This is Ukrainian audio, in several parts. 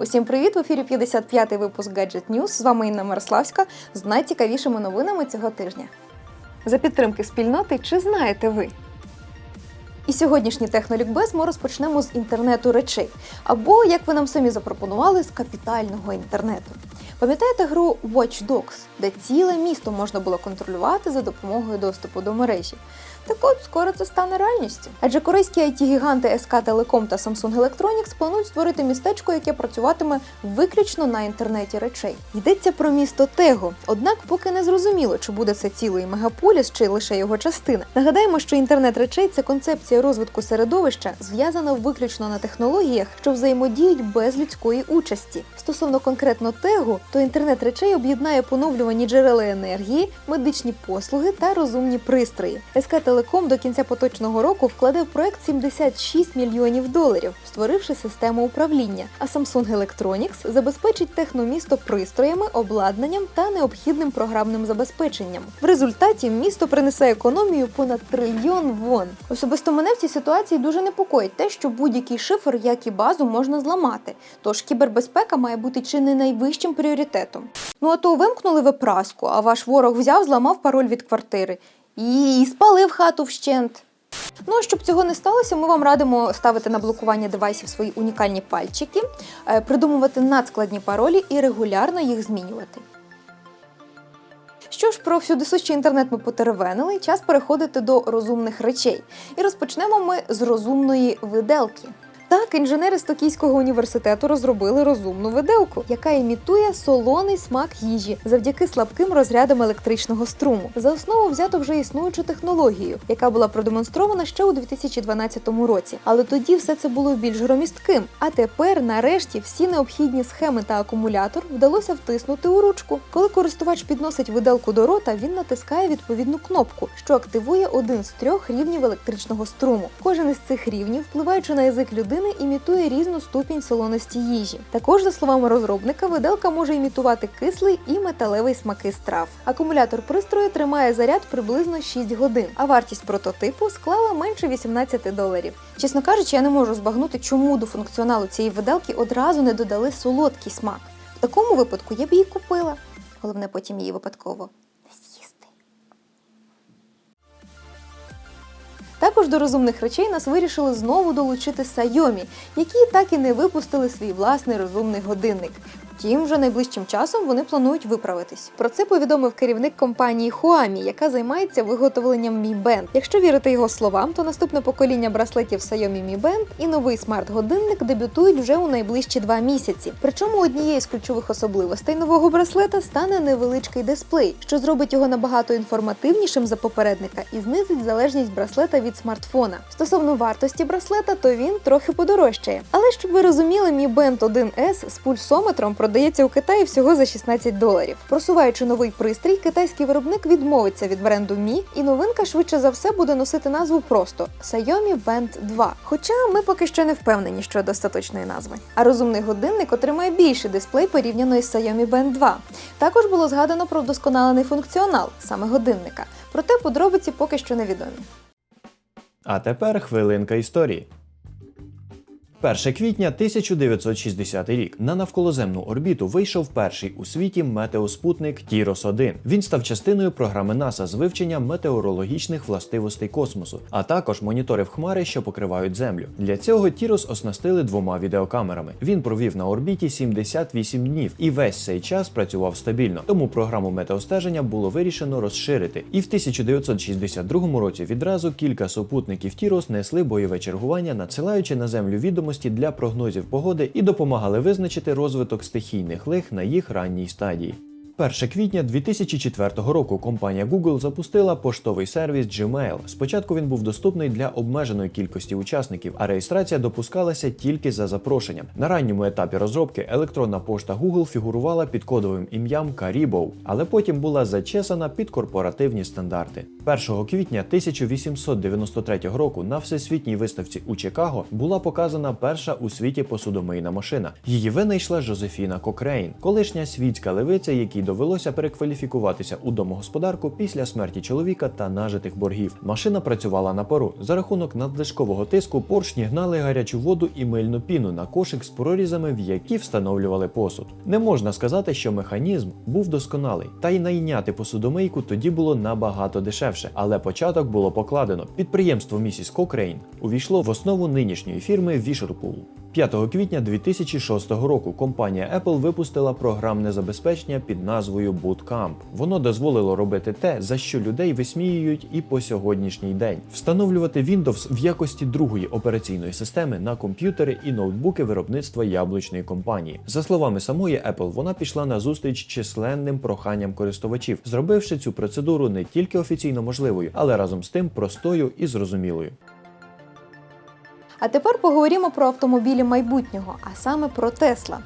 Усім привіт! В ефірі 55-й випуск Gadget News. З вами Інна Мирославська з найцікавішими новинами цього тижня. За підтримки спільноти, чи знаєте ви? І сьогоднішній технолікбез ми розпочнемо з інтернету речей, або, як ви нам самі запропонували, з капітального інтернету. Пам'ятаєте гру Watch Dogs, де ціле місто можна було контролювати за допомогою доступу до мережі? Так от скоро це стане реальністю. Адже корейські it гіганти СК Telecom та Samsung Electronics планують створити містечко, яке працюватиме виключно на інтернеті речей. Йдеться про місто Того. Однак поки не зрозуміло, чи буде це цілий мегаполіс, чи лише його частина. Нагадаємо, що інтернет речей це концепція розвитку середовища, зв'язана виключно на технологіях, що взаємодіють без людської участі. Стосовно конкретно Тегу, то інтернет речей об'єднає поновлювані джерела енергії, медичні послуги та розумні пристрої. СК Телеком до кінця поточного року вкладе в проект 76 мільйонів доларів, створивши систему управління. А Samsung Electronics забезпечить техномісто пристроями, обладнанням та необхідним програмним забезпеченням. В результаті місто принесе економію понад трильйон вон. Особисто мене в цій ситуації дуже непокоїть те, що будь-який шифр, як і базу, можна зламати. Тож кібербезпека має бути чи не найвищим пріоритетом. Ну а то вимкнули ви праску, а ваш ворог взяв, зламав пароль від квартири і спалив хату вщент. Ну, а щоб цього не сталося, ми вам радимо ставити на блокування девайсів свої унікальні пальчики, е, придумувати надскладні паролі і регулярно їх змінювати. Що ж, про всюдисущий інтернет ми потеревенили, час переходити до розумних речей. І розпочнемо ми з розумної виделки. Так, інженери з Токійського університету розробили розумну виделку, яка імітує солоний смак їжі завдяки слабким розрядам електричного струму. За основу взято вже існуючу технологію, яка була продемонстрована ще у 2012 році. Але тоді все це було більш громістким. А тепер, нарешті, всі необхідні схеми та акумулятор вдалося втиснути у ручку. Коли користувач підносить виделку до рота, він натискає відповідну кнопку, що активує один з трьох рівнів електричного струму. Кожен із цих рівнів, впливаючи на язик людини, імітує різну ступінь солоності їжі. Також, за словами розробника, виделка може імітувати кислий і металевий смаки страв. Акумулятор пристрою тримає заряд приблизно 6 годин, а вартість прототипу склала менше 18 доларів. Чесно кажучи, я не можу збагнути, чому до функціоналу цієї виделки одразу не додали солодкий смак. В такому випадку я б її купила. Головне потім її випадково Також до розумних речей нас вирішили знову долучити Сайомі, які так і не випустили свій власний розумний годинник. Втім, вже найближчим часом вони планують виправитись. Про це повідомив керівник компанії Huami, яка займається виготовленням Mi Band. Якщо вірити його словам, то наступне покоління браслетів Xiaomi Mi Band і новий смарт-годинник дебютують вже у найближчі два місяці. Причому однією з ключових особливостей нового браслета стане невеличкий дисплей, що зробить його набагато інформативнішим за попередника і знизить залежність браслета від смартфона. Стосовно вартості браслета, то він трохи подорожчає. Але щоб ви розуміли, Mi Band 1S з пульсометром продається у Китаї всього за 16 доларів. Просуваючи новий пристрій, китайський виробник відмовиться від бренду Mi, і новинка швидше за все буде носити назву просто Xiaomi Band 2. Хоча ми поки що не впевнені щодо остаточної назви. А розумний годинник отримає більший дисплей порівняно із Xiaomi Band 2. Також було згадано про вдосконалений функціонал саме годинника. Проте подробиці поки що невідомі. А тепер хвилинка історії. 1 квітня 1960 рік на навколоземну орбіту вийшов перший у світі метеоспутник Тірос 1 Він став частиною програми НАСА з вивчення метеорологічних властивостей космосу, а також моніторив хмари, що покривають Землю. Для цього Тірос оснастили двома відеокамерами. Він провів на орбіті 78 днів і весь цей час працював стабільно. Тому програму метеостеження було вирішено розширити. І в 1962 році відразу кілька супутників Тірос несли бойове чергування, надсилаючи на землю відомості для прогнозів погоди і допомагали визначити розвиток стихійних лих на їх ранній стадії. 1 квітня 2004 року компанія Google запустила поштовий сервіс Gmail. Спочатку він був доступний для обмеженої кількості учасників, а реєстрація допускалася тільки за запрошенням. На ранньому етапі розробки електронна пошта Google фігурувала під кодовим ім'ям Caribou, але потім була зачесана під корпоративні стандарти. 1 квітня 1893 року на всесвітній виставці у Чикаго була показана перша у світі посудомийна машина. Її винайшла Жозефіна Кокрейн, колишня світська левиця, якій довелося перекваліфікуватися у домогосподарку після смерті чоловіка та нажитих боргів. Машина працювала на пару. За рахунок надлишкового тиску поршні гнали гарячу воду і мильну піну на кошик з прорізами, в які встановлювали посуд. Не можна сказати, що механізм був досконалий, та й найняти посудомийку тоді було набагато дешевше, але початок було покладено. Підприємство місіс Кокрейн увійшло в основу нинішньої фірми Whirlpool. 5 квітня 2006 року компанія Apple випустила програмне забезпечення під назвою Bootcamp. Воно дозволило робити те, за що людей висміюють і по сьогоднішній день: встановлювати Windows в якості другої операційної системи на комп'ютери і ноутбуки виробництва яблучної компанії. За словами самої Apple, вона пішла на зустріч численним проханням користувачів, зробивши цю процедуру не тільки офіційно можливою, але разом з тим простою і зрозумілою. А тепер поговоримо про автомобілі майбутнього, а саме про Тесла.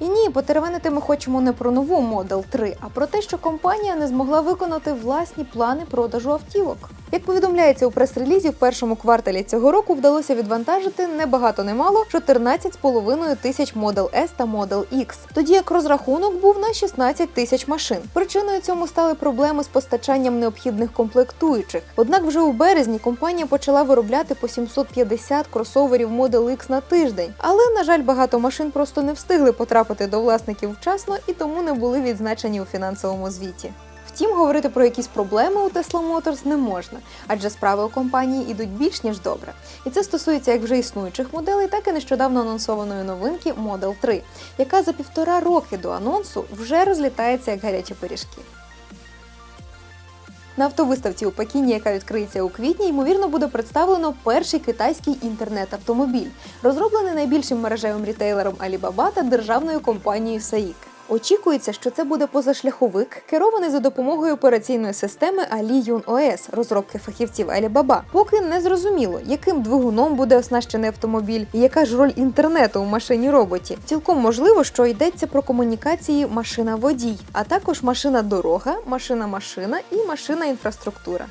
І ні, потеревенити ми хочемо не про нову Model 3, а про те, що компанія не змогла виконати власні плани продажу автівок. Як повідомляється у прес-релізі, в першому кварталі цього року вдалося відвантажити не багато не мало 14,5 тисяч Model S та Model X, тоді як розрахунок був на 16 тисяч машин. Причиною цьому стали проблеми з постачанням необхідних комплектуючих. Однак вже у березні компанія почала виробляти по 750 кросоверів Model X на тиждень. Але, на жаль, багато машин просто не встигли потрапити до власників вчасно і тому не були відзначені у фінансовому звіті. Втім, говорити про якісь проблеми у Tesla Motors не можна, адже справи у компанії ідуть більш ніж добре. І це стосується як вже існуючих моделей, так і нещодавно анонсованої новинки Model 3, яка за півтора роки до анонсу вже розлітається як гарячі пиріжки. На автовиставці у Пекіні, яка відкриється у квітні, ймовірно буде представлено перший китайський інтернет-автомобіль, розроблений найбільшим мережевим рітейлером Alibaba та державною компанією SAIC. Очікується, що це буде позашляховик, керований за допомогою операційної системи Ali Yun OS, розробки фахівців Alibaba. Поки не зрозуміло, яким двигуном буде оснащений автомобіль і яка ж роль інтернету у машині роботі. Цілком можливо, що йдеться про комунікації машина-водій, а також машина-дорога, машина-машина і машина-інфраструктура.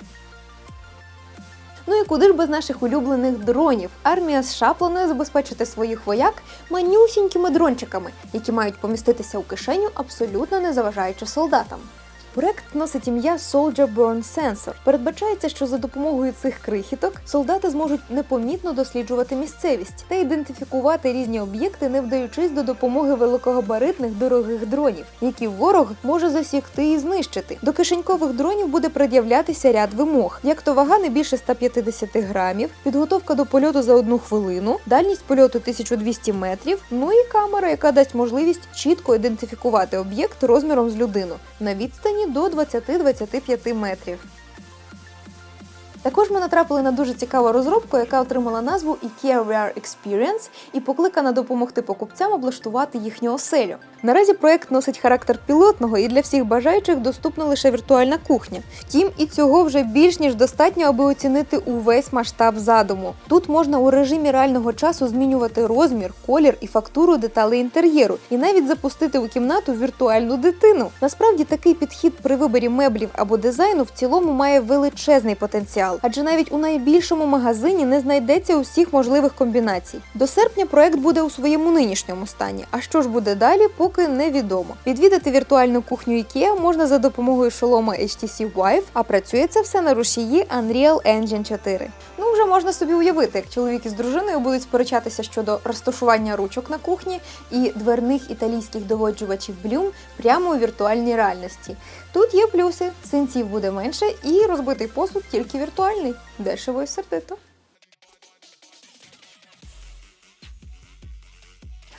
Ну і куди ж без наших улюблених дронів? Армія США планує забезпечити своїх вояк манюсінькими дрончиками, які мають поміститися у кишеню, абсолютно не заважаючи солдатам. Проект носить ім'я Soldier Burn Sensor. Передбачається, що за допомогою цих крихіток солдати зможуть непомітно досліджувати місцевість та ідентифікувати різні об'єкти, не вдаючись до допомоги великогабаритних дорогих дронів, які ворог може засікти і знищити. До кишенькових дронів буде пред'являтися ряд вимог, як то вага не більше 150 грамів, підготовка до польоту за одну хвилину, дальність польоту 1200 метрів, ну і камера, яка дасть можливість чітко ідентифікувати об'єкт розміром з людину на відстані до 20-25 метрів. Також ми натрапили на дуже цікаву розробку, яка отримала назву IKEA VR Experience і покликана допомогти покупцям облаштувати їхню оселю. Наразі проект носить характер пілотного і для всіх бажаючих доступна лише віртуальна кухня. Втім, і цього вже більш ніж достатньо, аби оцінити увесь масштаб задуму. Тут можна у режимі реального часу змінювати розмір, колір і фактуру деталей інтер'єру, і навіть запустити у кімнату віртуальну дитину. Насправді такий підхід при виборі меблів або дизайну в цілому має величезний потенціал, адже навіть у найбільшому магазині не знайдеться усіх можливих комбінацій. До серпня проект буде у своєму нинішньому стані. А що ж буде далі, поки невідомо. Відвідати віртуальну кухню IKEA можна за допомогою шолома HTC Vive, а працює це все на рушії Unreal Engine 4. Ну вже можна собі уявити, як чоловік із дружиною будуть сперечатися щодо розташування ручок на кухні і дверних італійських доводжувачів блюм прямо у віртуальній реальності. Тут є плюси: синців буде менше і розбитий посуд тільки віртуальний, дешево і сердито.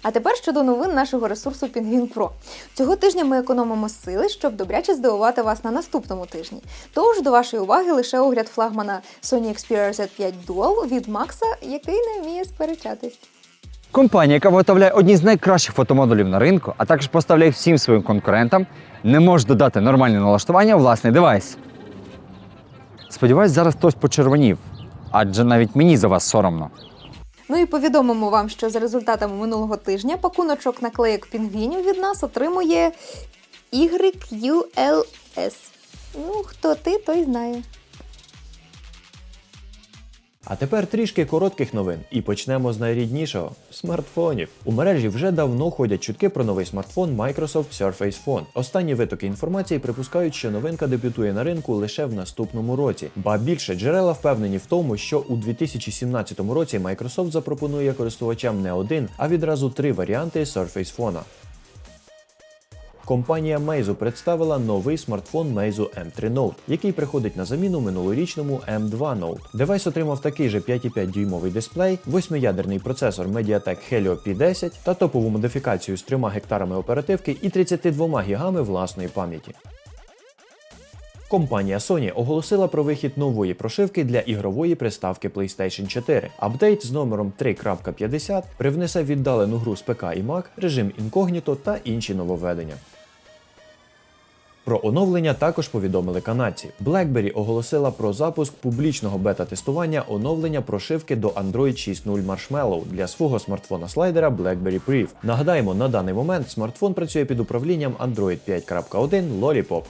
А тепер щодо новин нашого ресурсу Pingvin Pro. Цього тижня ми економимо сили, щоб добряче здивувати вас на наступному тижні. Тож до вашої уваги лише огляд флагмана Sony Xperia Z5 Dual від Макса, який не вміє сперечатись. Компанія, яка виготовляє одні з найкращих фотомодулів на ринку, а також поставляє всім своїм конкурентам, не може додати нормальне налаштування власний девайс. Сподіваюсь, зараз хтось почервонів, адже навіть мені за вас соромно. Ну і повідомимо вам, що за результатами минулого тижня пакуночок наклеїк пінгвінів від нас отримує YQLS. Ну, хто ти, той знає. А тепер трішки коротких новин і почнемо з найріднішого смартфонів. У мережі вже давно ходять чутки про новий смартфон Microsoft Surface Phone. Останні витоки інформації припускають, що новинка дебютує на ринку лише в наступному році. Ба більше джерела впевнені в тому, що у 2017 році Microsoft запропонує користувачам не один, а відразу три варіанти Surface Phone. Компанія Meizu представила новий смартфон Meizu M3 Note, який приходить на заміну минулорічному M2 Note. Девайс отримав такий же 5,5 дюймовий дисплей, восьмиядерний процесор Mediatek Helio P10 та топову модифікацію з 3 гектарами оперативки і 32 гігами власної пам'яті. Компанія Sony оголосила про вихід нової прошивки для ігрової приставки PlayStation 4. Апдейт з номером 3.50 привнесе віддалену гру з ПК і Mac, режим інкогніто та інші нововведення. Про оновлення також повідомили канадці. BlackBerry оголосила про запуск публічного бета-тестування оновлення прошивки до Android 6.0 Marshmallow для свого смартфона-слайдера BlackBerry Priv. Нагадаємо, на даний момент смартфон працює під управлінням Android 5.1 Lollipop.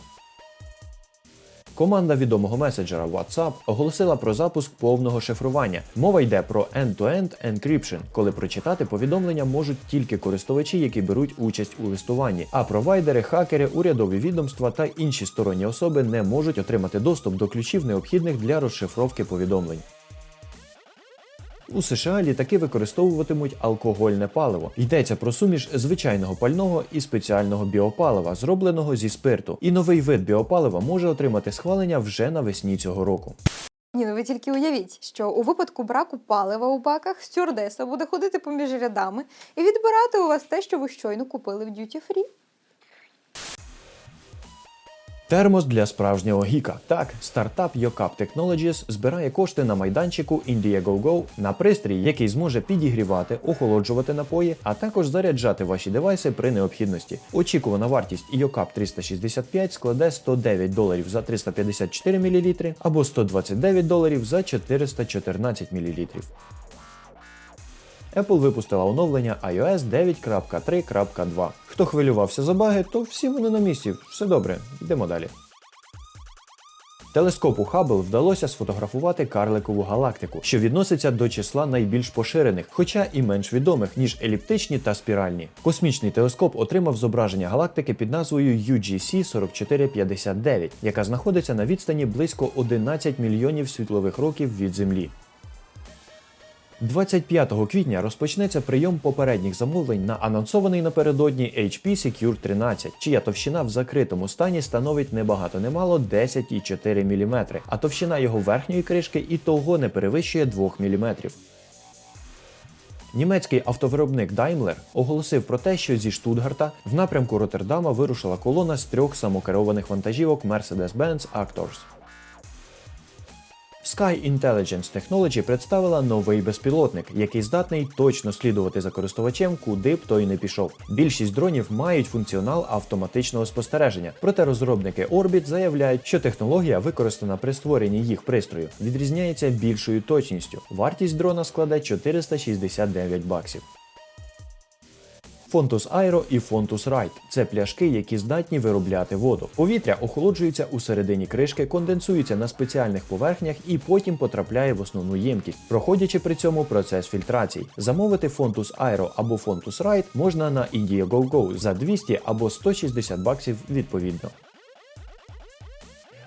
Команда відомого меседжера WhatsApp оголосила про запуск повного шифрування. Мова йде про end-to-end encryption, коли прочитати повідомлення можуть тільки користувачі, які беруть участь у листуванні, а провайдери, хакери, урядові відомства та інші сторонні особи не можуть отримати доступ до ключів, необхідних для розшифровки повідомлень. У США літаки використовуватимуть алкогольне паливо. Йдеться про суміш звичайного пального і спеціального біопалива, зробленого зі спирту. І новий вид біопалива може отримати схвалення вже навесні цього року. Ні, ну ви тільки уявіть, що у випадку браку палива у баках стюардеса буде ходити поміж рядами і відбирати у вас те, що ви щойно купили в Duty Free. Термос для справжнього гіка. Так, стартап Yocap Technologies збирає кошти на майданчику Indiegogo на пристрій, який зможе підігрівати, охолоджувати напої, а також заряджати ваші девайси при необхідності. Очікувана вартість Yocap 365 складе 109 доларів за 354 мл або 129 доларів за 414 мл. Apple випустила оновлення iOS 9.3.2. Хто хвилювався за баги, то всі вони на місці. Все добре, йдемо далі. Телескопу Хаббл вдалося сфотографувати карликову галактику, що відноситься до числа найбільш поширених, хоча і менш відомих, ніж еліптичні та спіральні. Космічний телескоп отримав зображення галактики під назвою UGC 4459, яка знаходиться на відстані близько 11 мільйонів світлових років від Землі. 25 квітня розпочнеться прийом попередніх замовлень на анонсований напередодні HP Secure 13, чия товщина в закритому стані становить небагато немало 10,4 мм, а товщина його верхньої кришки і того не перевищує 2 мм. Німецький автовиробник Daimler оголосив про те, що зі Штутгарта в напрямку Роттердама вирушила колона з трьох самокерованих вантажівок Mercedes-Benz Actors. Sky Intelligence Technology представила новий безпілотник, який здатний точно слідувати за користувачем, куди б той не пішов. Більшість дронів мають функціонал автоматичного спостереження, проте розробники Orbit заявляють, що технологія, використана при створенні їх пристрою, відрізняється більшою точністю. Вартість дрона складе 469 баксів. Fontus Aero і Fontus райт – це пляшки, які здатні виробляти воду. Повітря охолоджується у середині кришки, конденсується на спеціальних поверхнях і потім потрапляє в основну ємкість, проходячи при цьому процес фільтрації. Замовити Fontus Aero або Fontus Ride можна на Indiegogo за 200 або 160 баксів відповідно.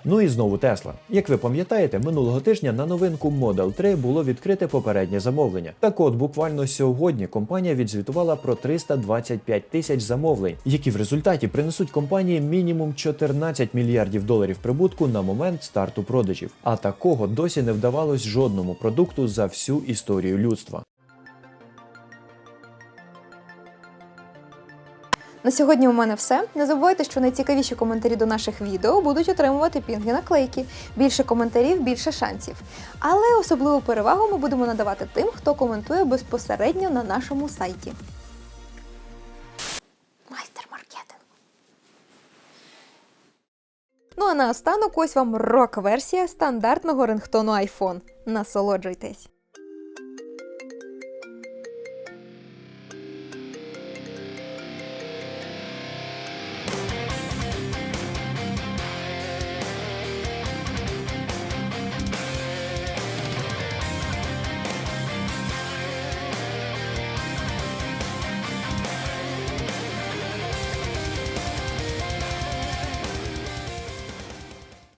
Ну і знову Тесла. Як ви пам'ятаєте, минулого тижня на новинку Model 3 було відкрите попереднє замовлення. Так от, буквально сьогодні компанія відзвітувала про 325 тисяч замовлень, які в результаті принесуть компанії мінімум 14 мільярдів доларів прибутку на момент старту продажів. А такого досі не вдавалось жодному продукту за всю історію людства. На сьогодні у мене все. Не забувайте, що найцікавіші коментарі до наших відео будуть отримувати пінги наклейки. Більше коментарів, більше шансів. Але особливу перевагу ми будемо надавати тим, хто коментує безпосередньо на нашому сайті. Майстер маркетинг. Ну а наостанок ось вам рок-версія стандартного рингтону iPhone. Насолоджуйтесь!